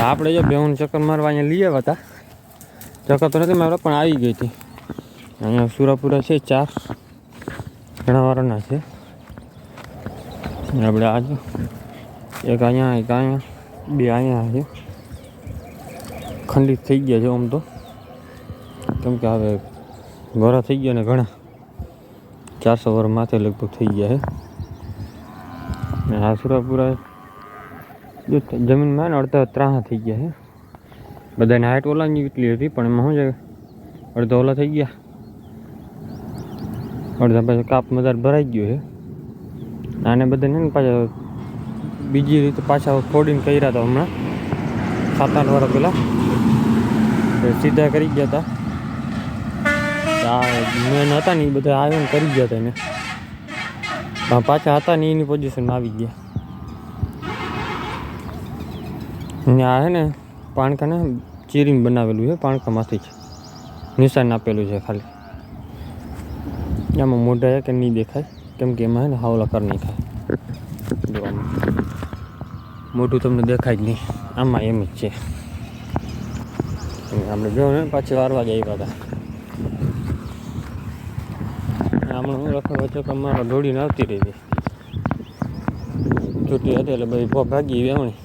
આપણે જો બેહુન ચક્કર મારવા અહીંયા લઈ આવ્યા હતા. ચક્કર તો નથી મારવા પણ આવી ગઈ હતી. અહીંયા સુરાપુરા છે, ચાર ઘણા વારના છે. આપણે આજ એક અહીંયા એક અહીંયા, બે અહીંયા છે. ખંડિત થઈ ગયા છે આમ તો. કેમ કે હવે ગોરા થઈ ગયા ને ઘણા. ચારસો વર્ષ માથે લગભગ થઈ ગયા છે. આ સુરાપુરા જમીનમાં અડધા ત્રાહા થઈ ગયા છે બધાને હાઈટ ઓલાની એટલી હતી, પણ એમાં શું છે, અડધા ઓલા થઈ ગયા. અડધા પાછા કાપ મદાર ભરાઈ ગયો છે આને બધાને પાછા બીજી રીતે પાછા ફોડીને કર્યા હતા હમણાં. સાત આઠ વર્ષ પહેલાં સીધા કરી ગયા હતા મેન હતા ને એ બધા આવ્યા ને કરી ગયા હતા એને. પાછા હતા ને એની પોઝિશનમાં આવી ગયા. આ હે ને, પાણકાને ચીરીને બનાવેલું છે, પાણકામાંથી જ. નિશાન આપેલું છે ખાલી. આમાં મોઢા છે કે નહીં દેખાય, કેમ કે એમાં છે ને હાવલા કર નહીં ખાય જો મોઢું તમને દેખાય જ નહીં. આમાં એમ જ છે. આપણે જો ને, પાછી વારવા જ આવ્યા હતા. હમણાં હું રખો વચ્ચે મારો ઢોળીને આવતી રહી હતી છૂટી હતી એટલે ભાઈ ભાગી વેવણી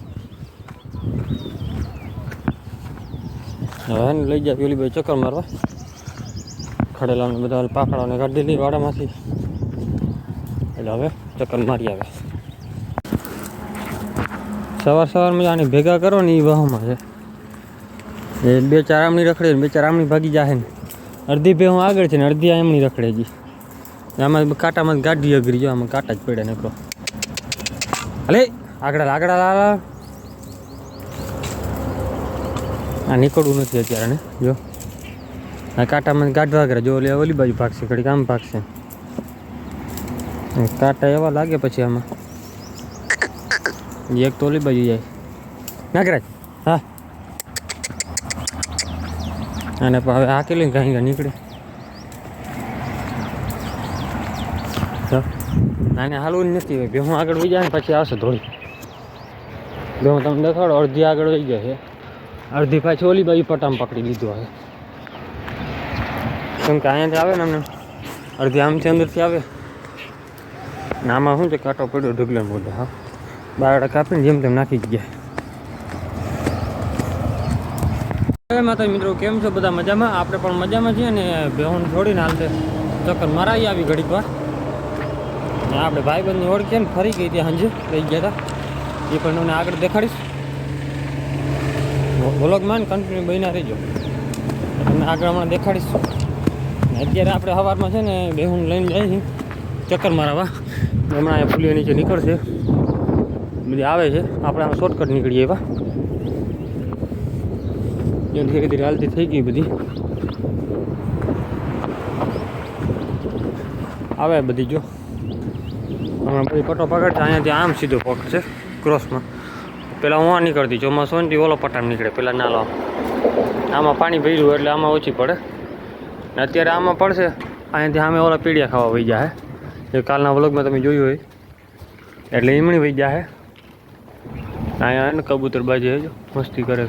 હવે લઈ જાય પેલી ભાઈ ચક્કર મારવા. ખડેલાને બધા પાકડાને કાઢી લીધી વાડામાંથી. એટલે હવે ચક્કર મારી આવે. સવાર સવારમાં આને ભેગા કરો ને એ વાહમાં છે. એ બે ચાર આમની રખડે બે ચાર આમની ભાગી જાય ને. અડધી ભેહું આગળ છે ને અડધી એમની રખડે જી આમાં કાંટામાં ગાડી અઘરી જો, આમાં કાંટા જ પડે નકરો અલે, આગળ આગળ આ નીકળવું નથી અત્યારે, ને? જો. આ કાંટામાં ગાઢવા કરે. જો, ઓલી ઓલી બાજુ ભાગશે, ઘડીક આમ ભાગશે. કાંટા એવા લાગે પછી આમાં. એક તો ઓલી બાજુ જાય. નાગરાજ, હા. અને હવે આ કેટલી કાંઈ નીકળે. આને હાલવું નથી. બે હું આગળ વહી જાય ને પછી આવશે થોડી બે હું તમને દેખાડો, અડધી આગળ વહી જાય અડધી પાછી ઓલી બાજુ પટામ પકડી લીધું હવે. કેમ કે અહીંયાથી આવે ને અમને? અડધી આમથી અંદરથી આવે. ને આમાં શું છે? કાંટો પડ્યો ઢગલે મોઢે હા. બારડા કાપીને જેમ તેમ નાખી ગયા. માતા મિત્રો, કેમ છો? બધા મજામાં? આપણે પણ મજામાં છીએ ને બેહુન છોડીને હાલતે ચક્કર મરાવી આવી ઘડીક વાર. આપણે ભાઈબંધની ઓળખીએ ને ફરી ગઈ ત્યાં સાંજે, લઈ ગયા હતા એ પણ તમને આગળ દેખાડીશ. વ્લોગમાં કન્ટિન્યુ બન્યા રહીજો. તમને આગળ હમણાં દેખાડીશું. અત્યારે આપણે સવારમાં છે ને, બેહુન લઈને જાય છે. ચક્કર મારાવા. હમણાં અહીંયા ફૂલીઓ નીચે નીકળશે. બધી આવે છે. આપણે આમાં શોર્ટકટ નીકળીએ એવા. જેમ ધીરે ધીરે હાલતી થઈ ગઈ બધી. આવે બધી જો. હમણાં બધી પટો પકડશે અહીંયાથી આમ સીધો પકડશે ક્રોસમાં પેલા હું આ નીકળતી, ચોમાસું ઓલો પટાણ નીકળે, પેલા નાલો. આમાં પાણી ભર્યું એટલે આમાં ઓછી પડે. ને અત્યારે આમાં પડશે, અહીંયાથી સામે ઓલા પીડિયા ખાવા વહી જાય જે કાલના વ્લોગમાં તમે જોયું હોય. એટલે ઈમણી વહી જાય અહીંયા ને કબૂતર બાજી હે મસ્તી કરે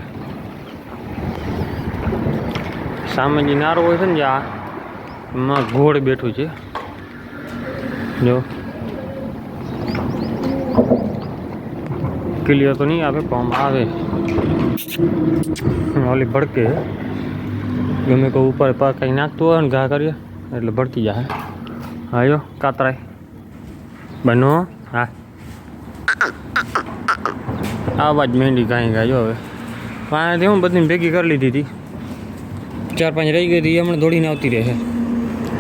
સામે જે નારો હોય છે ને જે આ ઘોડ બેઠું છે. જો. ક્લિયર તો નહીં આવે પણ આવે. ઓલી ભડકે. ગમે કોઈ ઉપર પર કંઈ નાખતું હોય ને ઘા કરીએ, એટલે ભડકી જાય. હાયો, કાતરાય. બનો, હા. આવાજ મહેંદી ગાય ગાયો હવે. પાણી હું બધી ભેગી કરી લીધી હતી. ચાર પાંચ રહી ગઈ હતી હમણાં દોડીને આવતી રહે.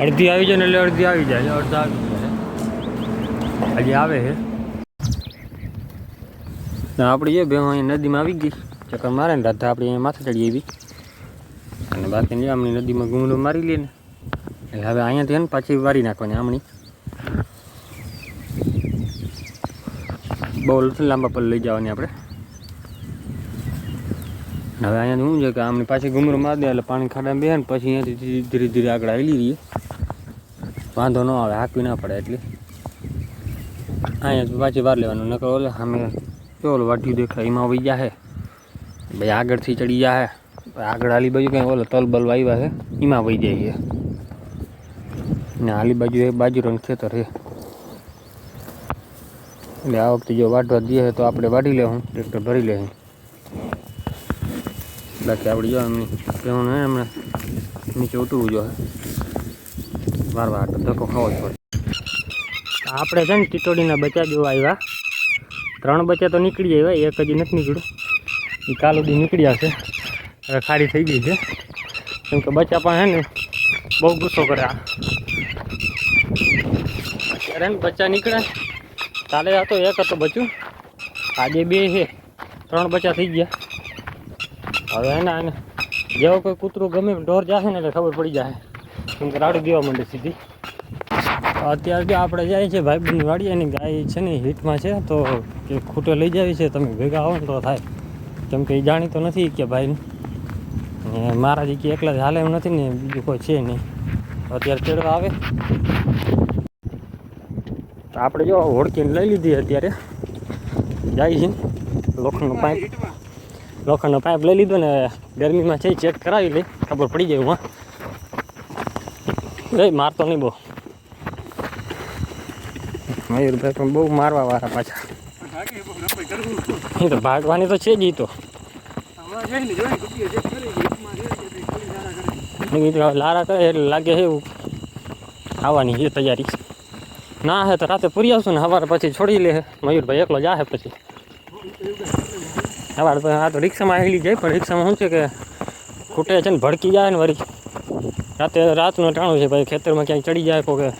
અડધી આવી જાય ને એટલે અડધી આવી જાય, અડધા આવી જાય. હજી આવે છે આપણી એ બે અહીંયા નદીમાં આવી ગઈ. ચક્કર મારે ને રાધા આપણે અહીંયા માથે ચડી આવી. અને બાકી આમની નદીમાં ગુમડો મારી લે ને. એટલે હવે અહીંયાથી ને પાછી વારી નાખવાની આમણી બહુ લાંબા પર લઈ જવાની આપણે હવે અહીંયા શું છે કે આમની પાછી ગુમરો મારી દે એટલે પાણી ખાડા બે ને પછી અહીંયાથી ધીરે ધીરે આગળ આવી રહીએ વાંધો ન આવે, હાંકવી ના પડે એટલે. અહીંયા પાછી વાર લેવાનું, નકર ઓલે સામે જો ઓલું વાટ્યું દેખાય, એમાં વહી હે ભાઈ આગળથી ચડી જાહે. આગળ આલી બાજુ કંઈ ઓલો તલ બલ વાવ્યા છે, એમાં વહી જાય ને આલી બાજુ એક રંગ ખેતર છે. એટલે આ વખતે જો વાઢવા દે તો આપણે વાઢી લેવું, ટ્રેક્ટર ભરી લેવું. બાકી આપણે જો એમની કહેવાનું હે એમને નીચે ઉતરવું જો વાર વાર તો ધક્કો ખાવો જ પડે. આપણે છે ને ટીટોડીના બચા જોવા આવ્યા. ત્રણ બચ્ચા તો નીકળી આવ્યા એક હજી નથી નીકળ્યું. એ કાલ સુધી નીકળ્યા છે. હવે ખારી થઈ ગઈ છે. કેમ કે બચ્ચા પણ હે ને બહુ ગુસ્સો કરે અત્યારે ને બચ્ચા નીકળે કાલે હતો એક હતો બચ્યું આજે બે છે. ત્રણ બચ્ચા થઈ ગયા. હવે એના એને જેવો કોઈ કૂતરું ગમે ઢોર જશે ને એટલે ખબર પડી જાય કેમ કે રાડું દેવા માંડે સીધી. અત્યારે આપણે જાય છે ભાઈબંધ વાડી એની ગાય છે ને હીટમાં છે, તો કે ખૂટે લઈ જાય છે, તમે ભેગા આવો ને તો થાય. કેમ કે એ જાણીતો નથી કે ભાઈ મારા જે કે એકલા જ હાલે એમ નથી ને, બીજું કોઈ છે નહીં. અત્યારે ચડવા આવે. તો આપણે જો હોડકીને લઈ લીધી અત્યારે. જાય છે લોખંડનો પાઇપ. લોખંડનો પાઇપ લઈ લીધો ને, ગરમીમાં છે ચેક કરાવી લઈ ખબર પડી જાય હું એ મારતો નહીં બહુ. મયુરભાઈ પણ બહુ મારવા વાળા પાછા. એ તો ભાગવાની તો છે જ તો. લારા કરે એટલે લાગે એવું. આવવાની છે તૈયારી ના, હે તો રાતે પૂરી આવશું ને, સવારે પછી છોડી લે મયુરભાઈ એકલો જાહે પછી. સવારે આ તો રિક્ષામાં હેલી જાય, પણ રિક્ષામાં શું છે કે ખૂટે છે ને, ભડકી જાય ને વળી. રાતે રાતનું ટાણું છે, ભાઈ ખેતરમાં ક્યાંય ચડી જાય કોઈ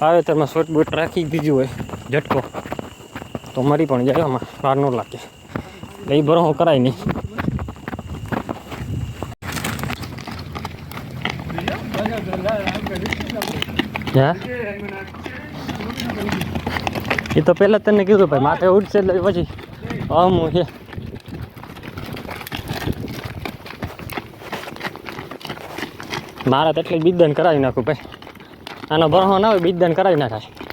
વાવેતરમાં સોટ બૂટ રાખી દીધું હોય, ઝટકો. તો મરી પણ જાય, આમાં વાર ન લાગે. એટલે એ ભરો કરાય નહીં. હા? એ તો પહેલાં તને કીધું, ભાઈ, માથે ઉઠશે એટલે પછી આમ છે મારે તો એટલે બીજદાન કરાવી નાખું, ભાઈ. આનો ભરહો ના હોય બીજદાન કરાવી નાખાય.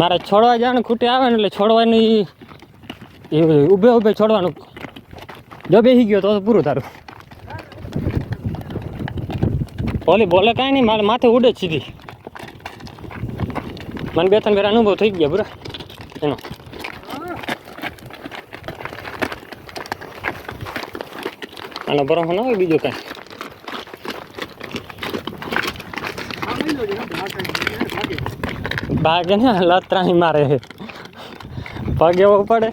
મારે છોડવા જવાનું ખૂટે આવે ને એટલે છોડવાની ઊભે ઊભે છોડવાનું. જો બેસી ગયો તો પૂરું તારું. ઓલી બોલે કાંઈ નહીં, મારે માથે ઉડે જ સીધી. મને બે ત્રણ ફેર અનુભવ થઈ ગયા પૂરા એનો. આનો ભરોસો ના હોય બીજો કાંઈ. ભાગે ને લતરાણી મારે પગ એવો પડે.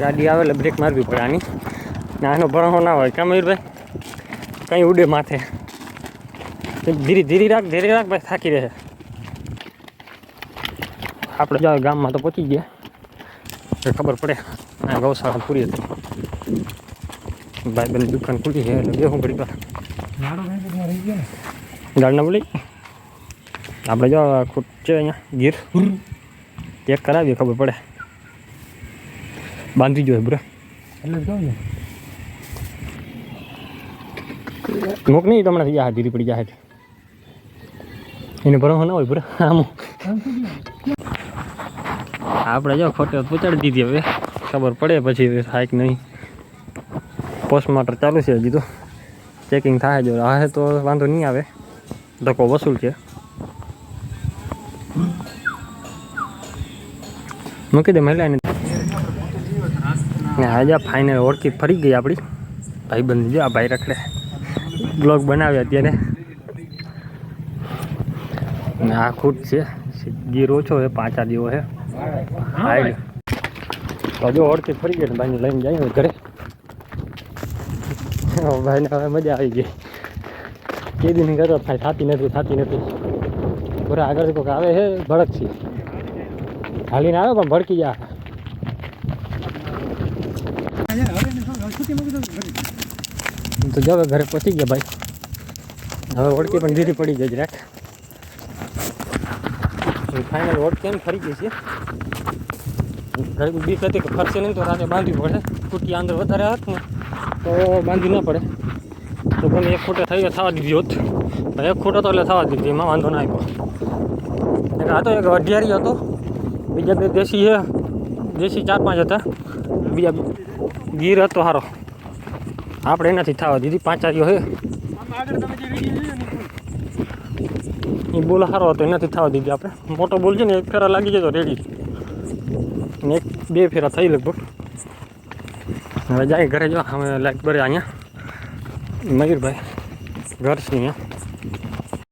ગાડી આવે એટલે બ્રેક મારવી પડે આની. નાનો ભરોસો ના હોય. કાં મયુરભાઈ? કંઈ ઉડે માથે. ધીરે ધીરે રાખ ધીરે રાખ ભાઈ, થાકી રહે. આપણે જાવ ગામમાં તો પહોંચી ગયા. ખબર પડે, આ ગૌશાળા પૂરી હતી ભાઈ બની દુકાન ખુલી છે, એટલે બે હું ઘડી વાર ગાડના બોલી. આપણે જો ખૂટ છે અહીંયા ગીર. ચેક કરાવીએ, ખબર પડે. બાંધી જોઈએ બુરા. મૂક નહીં તમને થઈ જાય ધીરી પડી જાય એને ભરવા ના હોય બુરા, આમ. આપણે જો ખોટે પહોંચાડી દીધી હવે. ખબર પડે પછી થાય કે નહીં. પોસ્ટમાર્ટર ચાલુ છે હજી તો. ચેકિંગ થાય જો આ તો વાંધો નહીં આવે. ધક્કો વસૂલ છે. મૂકી દે મહિલાને. આજે ફાઇનલ ઓળખી ફરી ગઈ આપણી. ભાઈબંધ જો આ ભાઈ રખડે. બ્લોગ બનાવ્યા અત્યારે. આ ખૂટ છે. ગીર ઓછો છે પાંચા દીવો છે. હજુ ઓળખી ફરી ગઈ ને ભાઈને લઈને જાય ઘરે. ભાઈને હવે મજા આવી ગઈ. કે દીની કરો થાય, થતી નથી થતી નથી. પૂરા આગળ કોઈક આવે છે ભડક છે હાલીને આવે પણ ભડકી જા તો જો ઘરે પહોંચી ગયા ભાઈ. હવે ઓળખી પણ ધીરી પડી ગઈ રાખ. ફાઇનલ ઓળખી એમ ફરી ગઈ છે? ઘરે બીક હતી કે ફરશે નહીં તો રાતે બાંધવી પડે. કુટી અંદર વધારે હોત ને તો બાંધી ન પડે. તો પણ એક ફૂટે થઈ થવા દીધી હોત. એક ફૂટો તો એટલે થવા દીધી, એમાં વાંધો ના આવ્યો. એટલે આ તો એક અઢિયારી હતો. બીજા બે દેશી છે. દેશી ચાર પાંચ હતા. બીજા ગીર હતો સારો આપણે એનાથી થવા દીધી, પાંચારીઓ વીડિયો જોયો ને એ બોલ સારો હતો, એનાથી થવા દીધી આપણે. મોટો બોલ છે ને, એક ફેરા લાગી જતો રેડી ને એક, બે ફેરા થઈ લગભગ. હવે જાય ઘરે જો અમે લાઈટ બરે અહીંયા. મયુરભાઈ છે અહીંયા.